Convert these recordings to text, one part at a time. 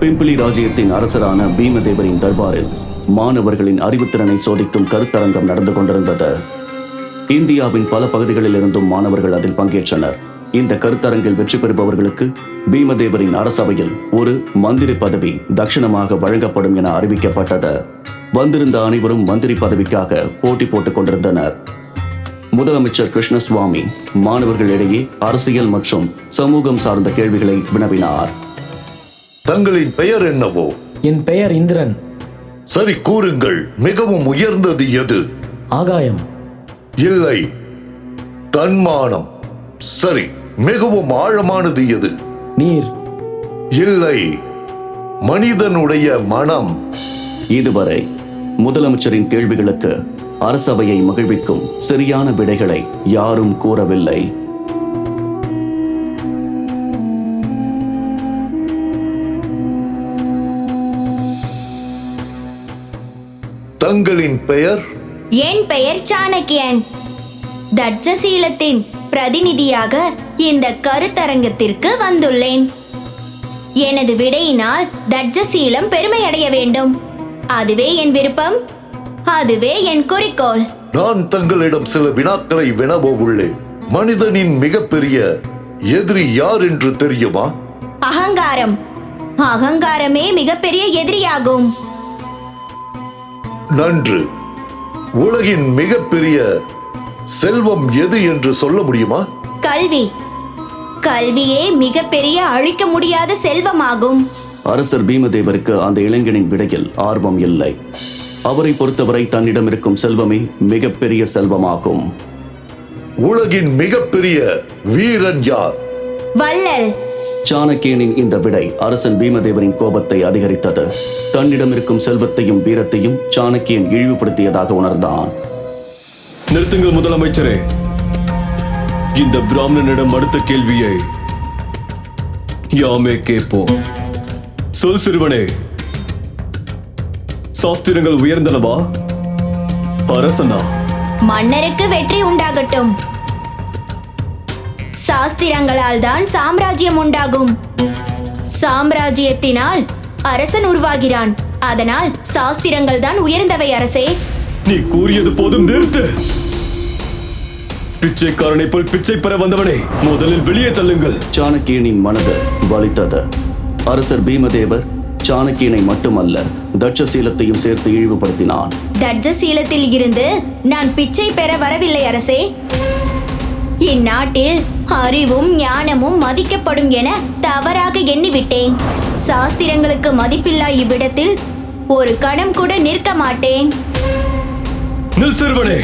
Pimply ராஜ்யத்தின் அரசரான பீமதேவரின் தர்பாரில் மாணவர்களின் அறிவுத்திறனை சோதிக்கும் கருத்தரங்கம் நடந்து கொண்டிருந்தது. இந்தியாவின் பல பகுதிகளில் இருந்தும் மாணவர்கள் அதில் பங்கேற்றனர். இந்த கருத்தரங்கில் வெற்றி பெறுபவர்களுக்கு பீமதேவரின் அரசவையில் ஒரு மந்திரி பதவி தட்சிணமாக வழங்கப்படும் என அறிவிக்கப்பட்டது. வந்திருந்த அனைவரும் மந்திரி பதவிக்காக போட்டி போட்டுக் கொண்டிருந்தனர். முதலமைச்சர் கிருஷ்ணசுவாமி மாணவர்களிடையே அரசியல் மற்றும் சமூகம் சார்ந்த கேள்விகளை வினவினார். தங்களின் பெயர் என்னவோ? என் பெயர் இந்திரன். சரி கூறுங்கள் மிகவும் உயர்ந்தது எது? ஆகாயம். இல்லை. தன்மானம். சரி மிகவும் ஆழமானது எது? நீர். இல்லை. மனிதனுடைய மனம். இதுவரை முதலமைச்சரின் கேள்விகளுக்கு அரசவையை மகிழ்விக்கும் சரியான விடைகளை யாரும் கூறவில்லை. தங்களின் பெயர்? என் பெயர் சாணக்கியன். தட்சசீலத்தின் பிரதிநிதியாக இந்த கருத்தரங்கத்திற்கு வந்துள்ளேன். எனது விடையினால் தட்சசீலம் பெருமையடைய வேண்டும். அதுவே என் விருப்பம். அதுவே என் குறிக்கோள். நான் தங்களிடம் சில வினாக்களை வினவ உள்ளேன். மனிதனின் மிகப்பெரிய எதிரி யார் என்று தெரியுமா? அகங்காரம். அகங்காரமே மிகப்பெரிய எதிரியாகும். நன்று. உலகின் மிகப்பெரிய செல்வம் எது என்று சொல்ல முடியுமா? கல்வி. கல்வியே மிகப்பெரிய அழிக்க முடியாத செல்வமாகும். அரசர் பீமதேவருக்கு அந்த இளைஞனின் விடையில் ஆர்வம் இல்லை. அவரை பொறுத்தவரை தன்னிடம் இருக்கும் செல்வமே மிகப்பெரிய செல்வமாகும். உலகின் மிகப்பெரிய வீரன் யார்? வள்ளல். சாணக்கியனின் இந்த விடை அரசன் பீமதேவரின் கோபத்தை அதிகரித்தது. தன்னிடம் இருக்கும் செல்வத்தையும் வீரத்தையும் சாணக்கியன் இழிவுபடுத்தியதாக உணர்ந்தான். நிறுத்துங்கள் முதலமைச்சரே. இந்த பிராமணனிடம் அடுத்த கேள்வியை யாமே கேட்போம். சொல் சிறுவனே. சாஸ்திரங்கள் உயர்ந்தனவா? அரசனா? மன்னருக்கு வெற்றி உண்டாகட்டும். சாஸ்திரங்களால் தான் சாம்ராஜ்யம் உண்டாகும். சாம்ராஜ்யத்தினால் அரசன் உருவாகிறான். அதனால் சாஸ்திரங்கள் தான் உயர்ந்தவை அரசே. நீ கூறியது போதும் நிறுத்து. பிச்சைக்காரனை போல் பிச்சை பெற வந்தவனே முதலில் வெளியே தள்ளுங்கள். சாணக்கியனின் மனது வலித்தது. அரசர் பீமதேவர் சாணக்கியனை மட்டுமல்ல தட்சசீலத்தையும் சேர்த்து இழிவுபடுத்தினான். தட்சசீலத்தில் இருந்து நான் பிச்சை பெற வரவில்லை அரசே. இந்நாட்டில் அறிவும் ஞானமும் மதிக்கப்படும் என தவறாக எண்ணிவிட்டேன். சாஸ்திரங்களுக்கு மதிப்பில்லா இவ்விடத்தில் ஒரு கணம் கூட நிற்க மாட்டேன். நில் சிறுவனே.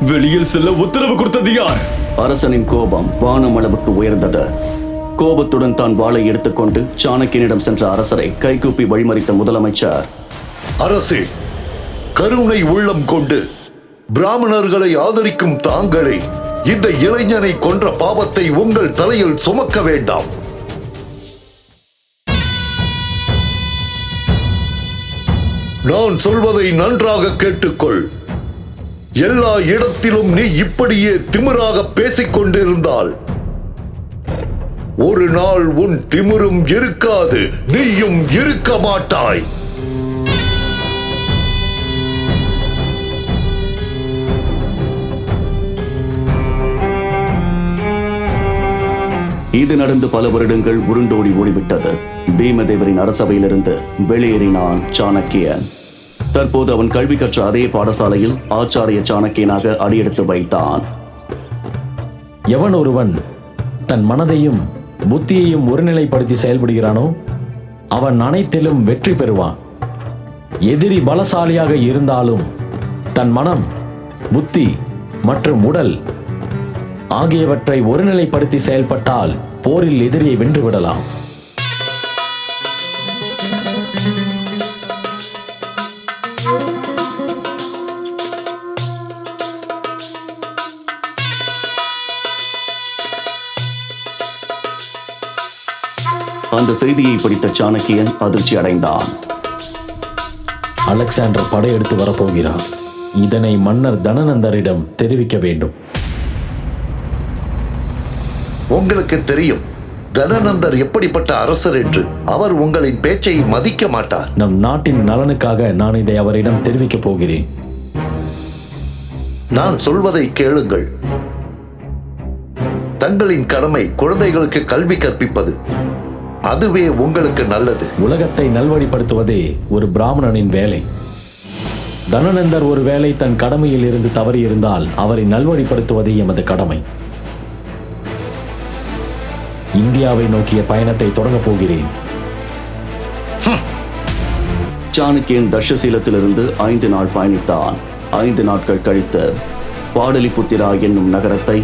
வெளியில் செல்ல உத்தரவு கொடுத்தது யார்? அரசனின் கோபம் வானம் அளவுக்கு உயர்ந்தது. கோபத்துடன் தான் வாளை எடுத்துக்கொண்டு சாணக்கியனிடம் சென்ற அரசரை கைகூப்பி வழிமறித்த முதலமைச்சர். அரசே கருணை உள்ளம் கொண்டு பிராமணர்களை ஆதரிக்கும் தாங்களே இந்த இளைஞனை கொன்ற பாவத்தை உங்கள் தலையில் சுமக்க வேண்டாம். நான் சொல்வதை நன்றாக கேட்டுக்கொள். எல்லா இடத்திலும் நீ இப்படியே திமிராக பேசிக் கொண்டிருந்தால் ஒரு நாள் உன் திமிரும் இருக்காது நீயும் இருக்க மாட்டாய். இது நடந்து பல வருடங்கள் உருண்டோடி ஓடிவிட்டது. பீமதேவரின் அரசவையிலிருந்து வெளியேறினான் சாணக்கியன். தற்போது அவன் கல்வி கற்ற அதே பாடசாலையில் ஆச்சாரிய சாணக்கியனாக அடியெடுத்து வைத்தான். எவன் ஒருவன் தன் மனதையும் புத்தியையும் ஒருநிலைப்படுத்தி செயல்படுகிறானோ அவன் அனைத்திலும் வெற்றி பெறுவான். எதிரி பலசாலியாக இருந்தாலும் தன் மனம் புத்தி மற்றும் உடல் ஆகியவற்றை ஒருநிலைப்படுத்தி செயல்பட்டால் போரில் எதிரியை வென்று விடலாம் அந்த செய்தியை படித்த சாணக்கியன் அதிர்ச்சி அடைந்தான். அலெக்சாண்டர் படையெடுத்து வரப்போகிறார். இதனை மன்னர் தனநந்தரிடம் தெரிவிக்க வேண்டும். உங்களுக்கு தெரியும். தனநந்தர் எப்படிப்பட்ட அரசர் என்று அவர் உங்களின் பேச்சை மதிக்க மாட்டார். நம் நாட்டின் நலனுக்காக நான் இதை அவரிடம் தெரிவிக்கப் போகிறேன். நான் சொல்வதை கேளுங்கள். தங்களின் கடமை குழந்தைகளுக்கு கல்வி கற்பிப்பது. அதுவே உங்களுக்கு நல்லது. உலகத்தை நல்வழிப்படுத்துவதே ஒரு பிராமணனின் வேலை. தனநந்தர் ஒரு வேளை தன் கடமையில் இருந்து தவறியிருந்தால் அவரை நல்வழிப்படுத்துவதே எமது கடமை. இந்தியாவை நோக்கிய பயணத்தை தொடங்கப் போகிறேன். சாணக்கியன் தர்ஷசீலத்திலிருந்து ஐந்து நாள் பயணித்தான். ஐந்து நாட்கள் கழித்து பாடலிபுத்திரா என்னும் நகரத்தை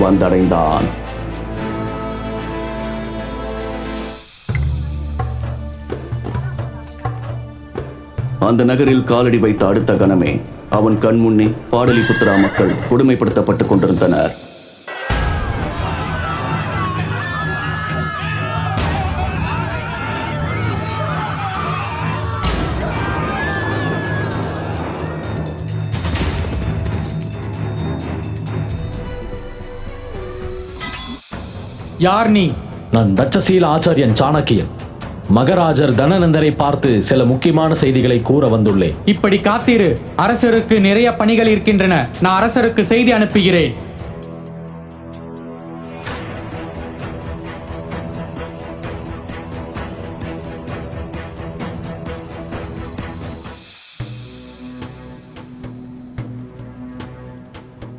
வந்தடைந்தான். அந்த நகரில் காலடி வைத்த அடுத்த கணமே அவன் கண்முன்னே பாடலிபுத்திரா மக்கள் கொடுமைப்படுத்தப்பட்டுக் கொண்டிருந்தனர். யார் நீ? நான் தட்சசீல ஆச்சாரியன் சாணக்கியன். மகராஜர் தனநந்தரை பார்த்து சில முக்கியமான செய்திகளை கூற வந்துள்ளேன். இப்படி காத்திரு. அரசருக்கு நிறைய பணிகள் இருக்கின்றன. நான் அரசருக்கு செய்தி அனுப்புகிறேன்.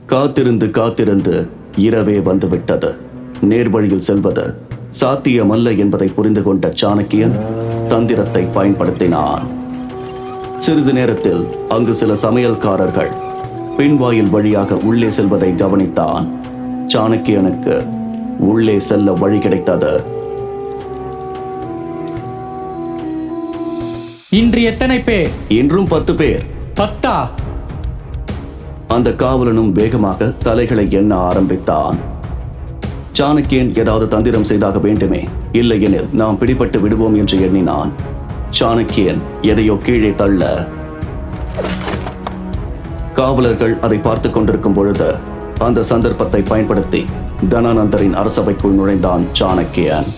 காத்திருந்து காத்திருந்து இரவே வந்துவிட்டது. நேர்வழியில் செல்வது சாத்தியமல்ல என்பதை புரிந்து கொண்ட சாணக்கியன் தந்திரத்தை பயன்படுத்தினான். சிறிது நேரத்தில் அங்கு சில சமையல்காரர்கள் பின்வாயில் வழியாக உள்ளே செல்வதை கவனித்தான். சாணக்கியனுக்கு உள்ளே செல்ல வழி கிடைத்தது. இன்று எத்தனை பேர்? இன்றும் பத்து பேர். பத்தா? அந்த காவலனும் வேகமாக தலைகளை எண்ண ஆரம்பித்தான். சாணக்கியன் ஏதாவது தந்திரம் செய்தாக வேண்டுமே? இல்லையெனில் நாம் பிடிபட்டு விடுவோம் என்று எண்ணினான். சாணக்கியன் எதையோ கீழே தள்ள. காவலர்கள் அதை பார்த்து கொண்டிருக்கும் பொழுது அந்த சந்தர்ப்பத்தை பயன்படுத்தி தனானந்தரின் அரசவைக்குள் நுழைந்தான் சாணக்கியன்.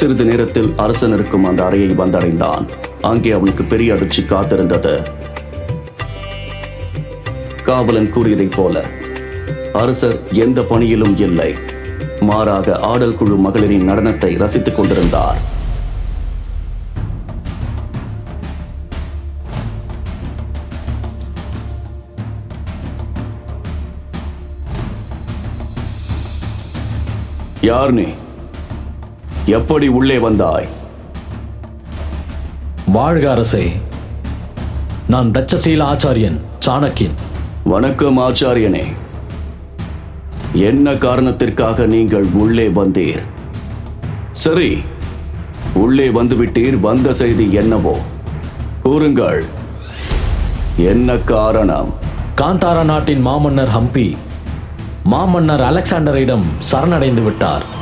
சிறிது நேரத்தில் அரசன் இருக்கும் அந்த அறையை வந்தடைந்தான். அங்கே அவனுக்கு பெரிய அதிர்ச்சி காத்திருந்தது. காவலன் கூறியதைப் போல அரசர் எந்த பணியிலும் இல்லை. மாறாக ஆடல் குழு மகளிரின் நடனத்தை ரசித்துக் கொண்டிருந்தார். யார் நீ? எப்படி உள்ளே வந்தாய்? வாழ்க அரசே நான் தட்சசீல ஆச்சாரியன் சாணக்கியன். வணக்கம் ஆச்சாரியனே. என்ன காரணத்திற்காக நீங்கள் உள்ளே வந்தீர்? சரி உள்ளே வந்துவிட்டீர் வந்த செய்தி என்னவோ? கூறுங்கள். என்ன காரணம்? காந்தாரா நாட்டின் மாமன்னர் ஹம்பி மாமன்னர் அலெக்சாண்டரிடம் சரணடைந்து விட்டார்.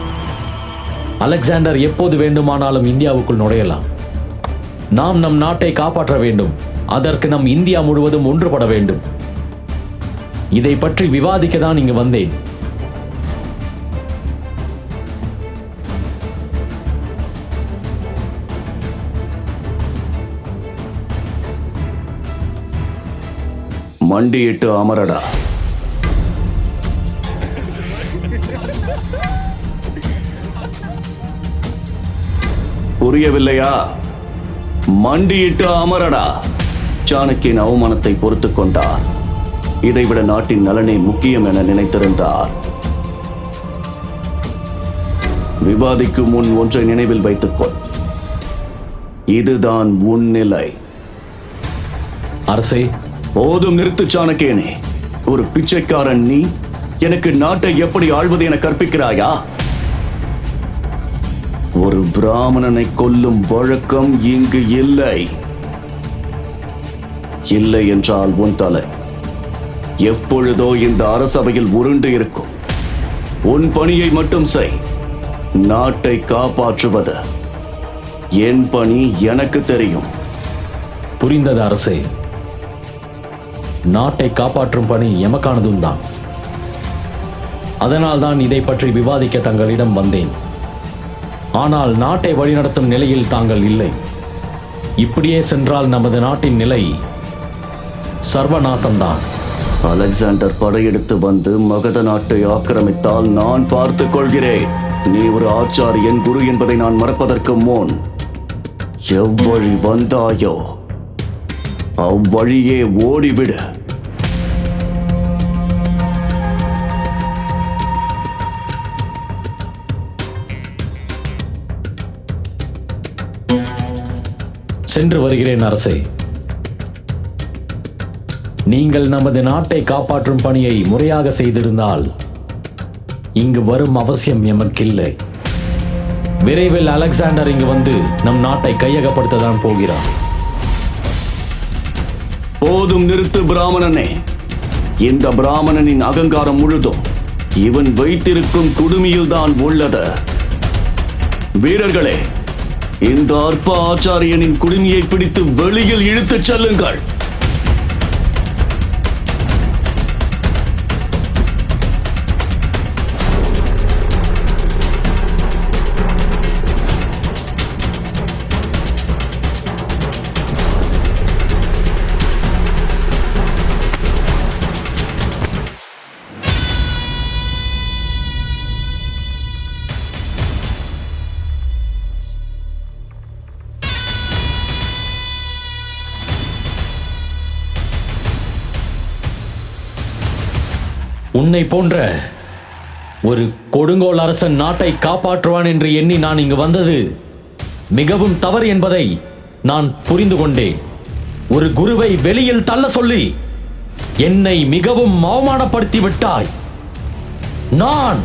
அலெக்சாண்டர் எப்போது வேண்டுமானாலும் இந்தியாவுக்குள் நுழையலாம். நாம் நம் நாட்டை காப்பாற்ற வேண்டும். அதற்கு நம் இந்தியா முழுவதும் ஒன்றுபட வேண்டும். இதை பற்றி விவாதிக்க தான் இங்கு வந்தேன். மண்டியிட்டு அமரடா. புரியவில்லையா? மண்டியிட்டு அமரடா சாணக்கியன் அவமானத்தை பொறுத்துக் கொண்டார். இதைவிட நாட்டின் நலனே முக்கியம் என நினைத்திருந்தார். விவாதிக்கும் முன் ஒன்றை நினைவில் வைத்துக்கொள் இதுதான் உன் நிலை. அரசே. போதும் நிறுத்து சாணக்கியனே. ஒரு பிச்சைக்காரன் நீ எனக்கு நாட்டை எப்படி ஆள்வது என கற்பிக்கிறாயா? ஒரு பிராமணனை கொல்லும் வழக்கம் இங்கு இல்லை. இல்லை என்றால் உன் தலை. எப்பொழுதோ இந்த அரசவையில் உருண்டு இருக்கும். உன் பணியை மட்டும் செய். நாட்டை காப்பாற்றுவது. என் பணி எனக்கு தெரியும். புரிந்தது அரசே. நாட்டை காப்பாற்றும் பணி எமக்கானதும் தான் அதனால் தான் இதை பற்றி விவாதிக்க தங்களிடம் வந்தேன். ஆனால் நாட்டை வழிநடத்தும் நிலையில் தாங்கள் இல்லை. இப்படியே சென்றால் நமது நாட்டின் நிலை சர்வநாசம்தான். அலெக்சாண்டர் படையெடுத்து வந்து மகத நாட்டை ஆக்கிரமித்தால் நான் பார்த்துக் கொள்கிறேன். நீ ஒரு ஆச்சாரியன் குரு என்பதை நான் மறப்பதற்கு முன் எவ்வழி வந்தாயோ அவ்வழியே ஓடிவிடு. சென்று வருகிறேன் அரசே. நீங்கள் நமது நாட்டை காப்பாற்றும் பணியை முறையாக செய்திருந்தால் இங்கு வரும் அவசியம் எமக்கில்லை. விரைவில் அலெக்சாண்டர் இங்கு வந்து நம் நாட்டை கையகப்படுத்ததான் போகிறார். போதும் நிறுத்து பிராமணனே. இந்த பிராமணனின் அகங்காரம் முழுதும் இவன் வைத்திருக்கும் குடுமியில்தான் உள்ளது. வீரர்களே இந்த அற்ப ஆச்சாரியனின் குடுமியை பிடித்து வெளியில் இழுத்துச் செல்லுங்கள். உன்னை போன்ற ஒரு கொடுங்கோல் அரசன் நாட்டை காப்பாற்றுவான் என்று எண்ணி நான் இங்கு வந்தது மிகவும் தவறு என்பதை நான் புரிந்து கொண்டேன். ஒரு குருவை வெளியில் தள்ள சொல்லி என்னை மிகவும் அவமானப்படுத்தி விட்டாய். நான்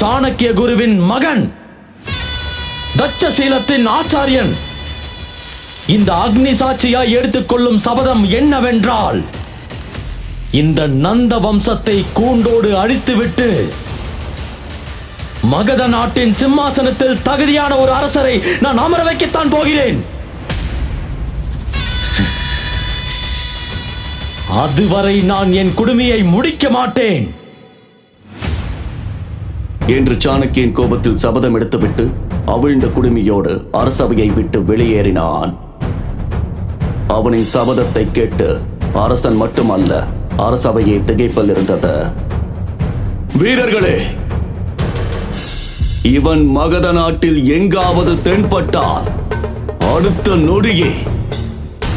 சாணக்கிய குருவின் மகன் தட்சசீலத்தின் ஆச்சாரியன். இந்த அக்னி சாட்சியாய் எடுத்துக்கொள்ளும் சபதம் என்னவென்றால் இந்த நந்த வம்சத்தை கூண்டோடு அழித்துவிட்டு மகத நாட்டின் சிம்மாசனத்தில் தகுதியான ஒரு அரசரை நான் அமர வைக்கத்தான் போகிறேன். அதுவரை நான் என் குடுமியை முடிக்க மாட்டேன். என்று சாணக்கியன் கோபத்தில் சபதம் எடுத்துவிட்டு அவிழ்ந்த குடுமியோடு அரசவையை விட்டு வெளியேறினான். அவனின் சபதத்தை கேட்டு அரசன் மட்டுமல்ல அரசவையை திகைப்பில் இருந்தது. வீரர்களே இவன் மகத நாட்டில் எங்காவது தென்பட்டால் அடுத்த நொடியே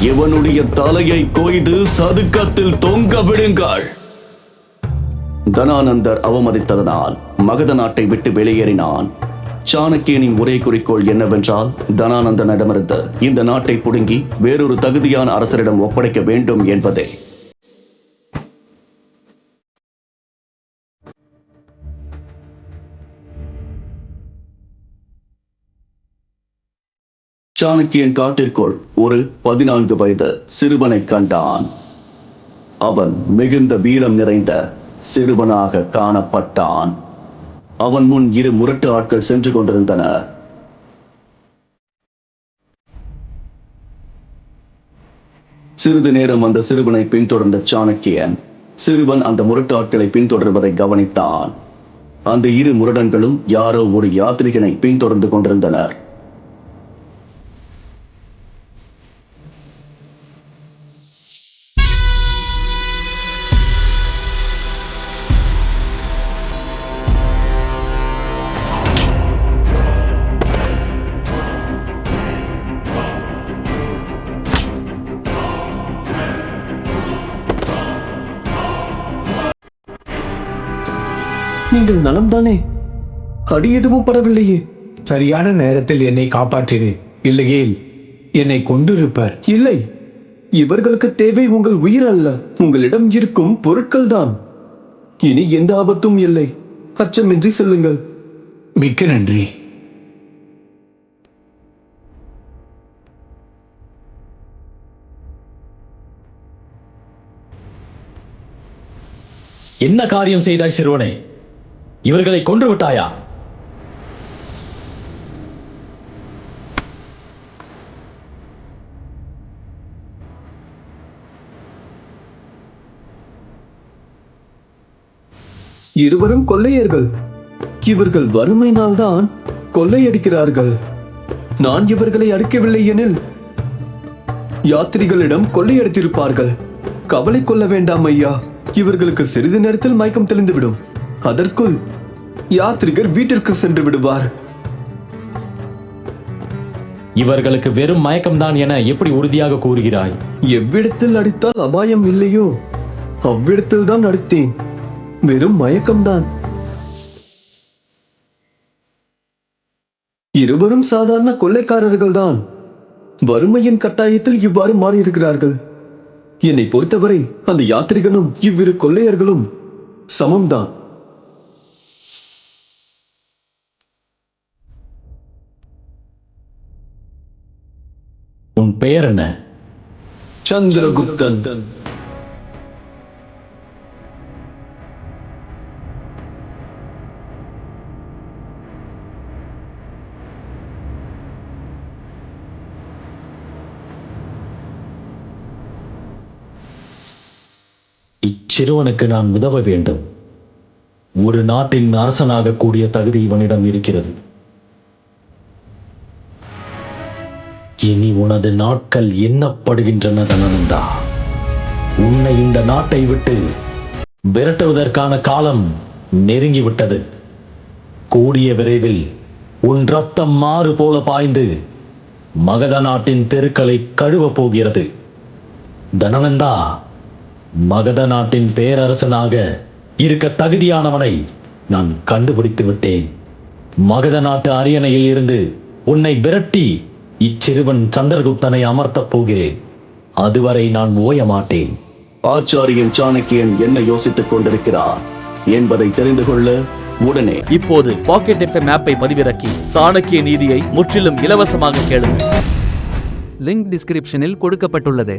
இவனுடைய தலையை கொய்து சதுக்கத்தில் தொங்க விடுங்கள். தனானந்தர் அவமதித்ததனால் மகத நாட்டை விட்டு வெளியேறினான். சாணக்கியனின் ஒரே குறிக்கோள் என்னவென்றால் தனானந்தனிடமிருந்து இந்த நாட்டை புடுங்கி வேறொரு தகுதியான அரசரிடம் ஒப்படைக்க வேண்டும் என்பதே. சாணக்கியன் காட்டிற்குள் ஒரு பதினான்கு வயது சிறுவனை கண்டான். அவன் மிகுந்த வீரம் நிறைந்த சிறுவனாக காணப்பட்டான். அவன் முன் இரு முரட்டு ஆட்கள் சென்று கொண்டிருந்தனர் சிறிது நேரம் அந்த சிறுவனை பின்தொடர்ந்த சாணக்கியன் சிறுவன் அந்த முரட்டு ஆட்களை பின்தொடர்வதை கவனித்தான். அந்த இரு முரடன்களும் யாரோ ஒரு யாத்ரிகனை பின்தொடர்ந்து கொண்டிருந்தனர். நீங்கள் நலம்தானே அடி எதுவும் படவில்லையே. சரியான நேரத்தில் என்னை காப்பாற்றினேன் இல்லையேல் என்னை கொண்டிருப்பர் இல்லை. இவர்களுக்கு தேவை உங்கள் உயிர் அல்ல. உங்களிடம் இருக்கும் பொருட்கள் தான். இனி எந்த ஆபத்தும் இல்லை. அச்சமின்றி செல்லுங்கள். மிக்க நன்றி. என்ன காரியம் செய்தாய் சிறுவனே? இவர்களை கொன்று விட்டாயா? இருவரும் கொள்ளையர்கள். இவர்கள் வறுமையினால்தான் கொள்ளையடிக்கிறார்கள். நான் இவர்களை அடிக்கவில்லை எனில் யாத்திரிகளிடம் கொள்ளையடித்திருப்பார்கள். கவலை கொள்ள வேண்டாம் ஐயா. இவர்களுக்கு சிறிது நேரத்தில் மயக்கம் தெளிந்துவிடும். அதற்குள் யாத்ரிகர் வீட்டிற்கு சென்று விடுவார். இவர்களுக்கு வெறும் மயக்கம்தான் என எப்படி உறுதியாக கூறுகிறாய்? எவ்விடத்தில் அடித்தால் அபாயம் இல்லையோ? அவ்விடத்தில் தான் அடித்தேன் வெறும் மயக்கம்தான். இருவரும் சாதாரண கொள்ளைக்காரர்கள் தான் வறுமையின் கட்டாயத்தில் இவ்வாறு மாறியிருக்கிறார்கள். என்னை பொறுத்தவரை அந்த யாத்திரிகனும் இவ்விரு கொள்ளையர்களும் சமம்தான். பெயர் என்ன சந்திரகுப்தன். இச்சிறுவனுக்கு நான் உதவ வேண்டும். ஒரு நாட்டின் அரசனாக கூடிய தகுதி இவனிடம் இருக்கிறது. இனி உனது நாட்கள் எண்ணப்படுகின்றன தனனந்தா உன்னை இந்த நாட்டை விட்டு விரட்டுவதற்கான காலம் நெருங்கிவிட்டது. கூடிய விரைவில் உன் ரத்தம் மாறு போல பாய்ந்து மகத நாட்டின் தெருக்களை கழுவப் போகிறது. தனனந்தா மகத நாட்டின் பேரரசனாக இருக்க தகுதியானவனை நான் கண்டுபிடித்து விட்டேன். மகத நாட்டு அரியணையில் இருந்து உன்னை விரட்டி இச்சிறுவன் சந்திரகுப்தனை அமர்த்தப் போகிறேன். அதுவரை நான் ஓய மாட்டேன் ஆச்சாரியன் சாணக்கியன் என்ன யோசித்துக் கொண்டிருக்கிறார் என்பதை தெரிந்து கொள்ள உடனே. இப்போது பாக்கெட் எஃப்எம் ஆப்பை பதிவிறக்கி சாணக்கிய நீதியை முற்றிலும் இலவசமாக கேளுங்கள். லிங்க் டிஸ்கிரிப்ஷனில் கொடுக்கப்பட்டுள்ளது.